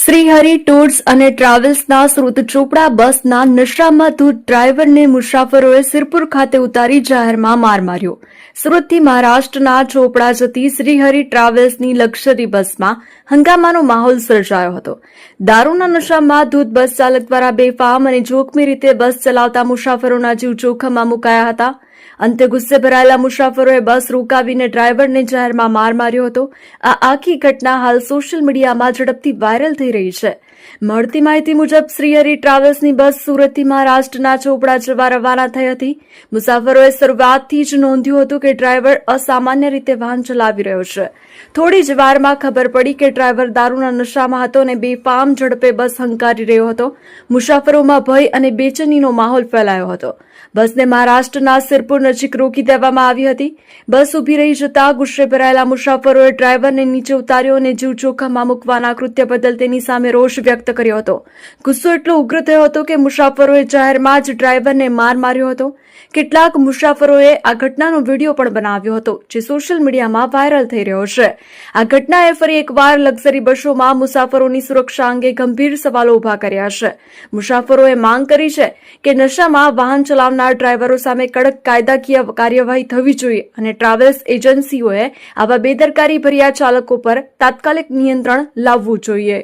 Shrihari tours અને ટ્રાવેલ્સના શ્રુત ચોપડા બસના નશામાં ધૂત ડ્રાઈવરને મુસાફરોએ સિરપુર ખાતે ઉતારી જાહેરમાં માર માર્યો. સુરતથી મહારાષ્ટ્રના ચોપડા જતી શ્રીહરિ ટ્રાવેલ્સની લક્ઝરી બસમાં હંગામાનો માહોલ સર્જાયો હતો. દારૂના નશામાં ધૂત બસ ચાલક દ્વારા બેફામ અને જોખમી રીતે બસ ચલાવતા મુસાફરોના જીવ જોખમમાં મુકાયા હતા. અંતે ગુસ્સે ભરાયેલા મુસાફરોએ બસ રોકાવીને ડ્રાઈવરને જાહેરમાં માર માર્યો હતો. આ આખી ઘટના હાલ સોશિયલ મીડિયામાં ઝડપથી વાયરલ થઈ રહી છે. મળતી માહિતી મુજબ શ્રીહરિ ટ્રાવેલ્સની બસ સુરતથી મહારાષ્ટ્રના ચોપડા જવા રવાના થઈ હતી. મુસાફરોએ શરૂઆતથી જ નોંધ્યું હતું કે ડ્રાઈવર અસામાન્ય રીતે વાહન ચલાવી રહ્યો છે. થોડી જ વારમાં ખબર પડી કે ડ્રાઈવર દારૂના નશામાં હતો અને બેફામ ઝડપે બસ હંકારી રહ્યો હતો. મુસાફરોમાં ભય અને બેચેનીનો માહોલ ફેલાયો હતો. બસને મહારાષ્ટ્રના સિરપુર નજીક રોકી દેવામાં આવી હતી. બસ ઊભી રહી જતા ગુસ્સે ભરાયેલા મુસાફરોએ ડ્રાઈવરને નીચે ઉતાર્યો અને જીવ જોખમમાં મૂકવાના કૃત્ય બદલ તેની સામે રોષ વ્યક્ત કર્યો હતો. ગુસ્સો એટલો ઉગ્ર થયો હતો કે મુસાફરોએ જાહેરમાં જ ડ્રાઈવરને માર માર્યો હતો. કેટલાક મુસાફરોએ આ ઘટનાનો વીડિયો પણ બનાવ્યો હતો, જે સોશિયલ મીડિયામાં વાયરલ થઈ રહ્યો છે. આ ઘટનાએ ફરી એકવાર લક્ઝરી બસોમાં મુસાફરોની સુરક્ષા અંગે ગંભીર સવાલો ઊભા કર્યા છે. મુસાફરોએ માંગ કરી છે કે નશામાં વાહન ચલાવનાર ડ્રાઈવરો સામે કડક કાયદાકીય કાર્યવાહી થવી જોઈએ અને ટ્રાવેલ્સ એજન્સીઓએ આવા બેદરકારી ભર્યા ચાલકો પર તાત્કાલિક નિયંત્રણ લાવવું જોઈએ.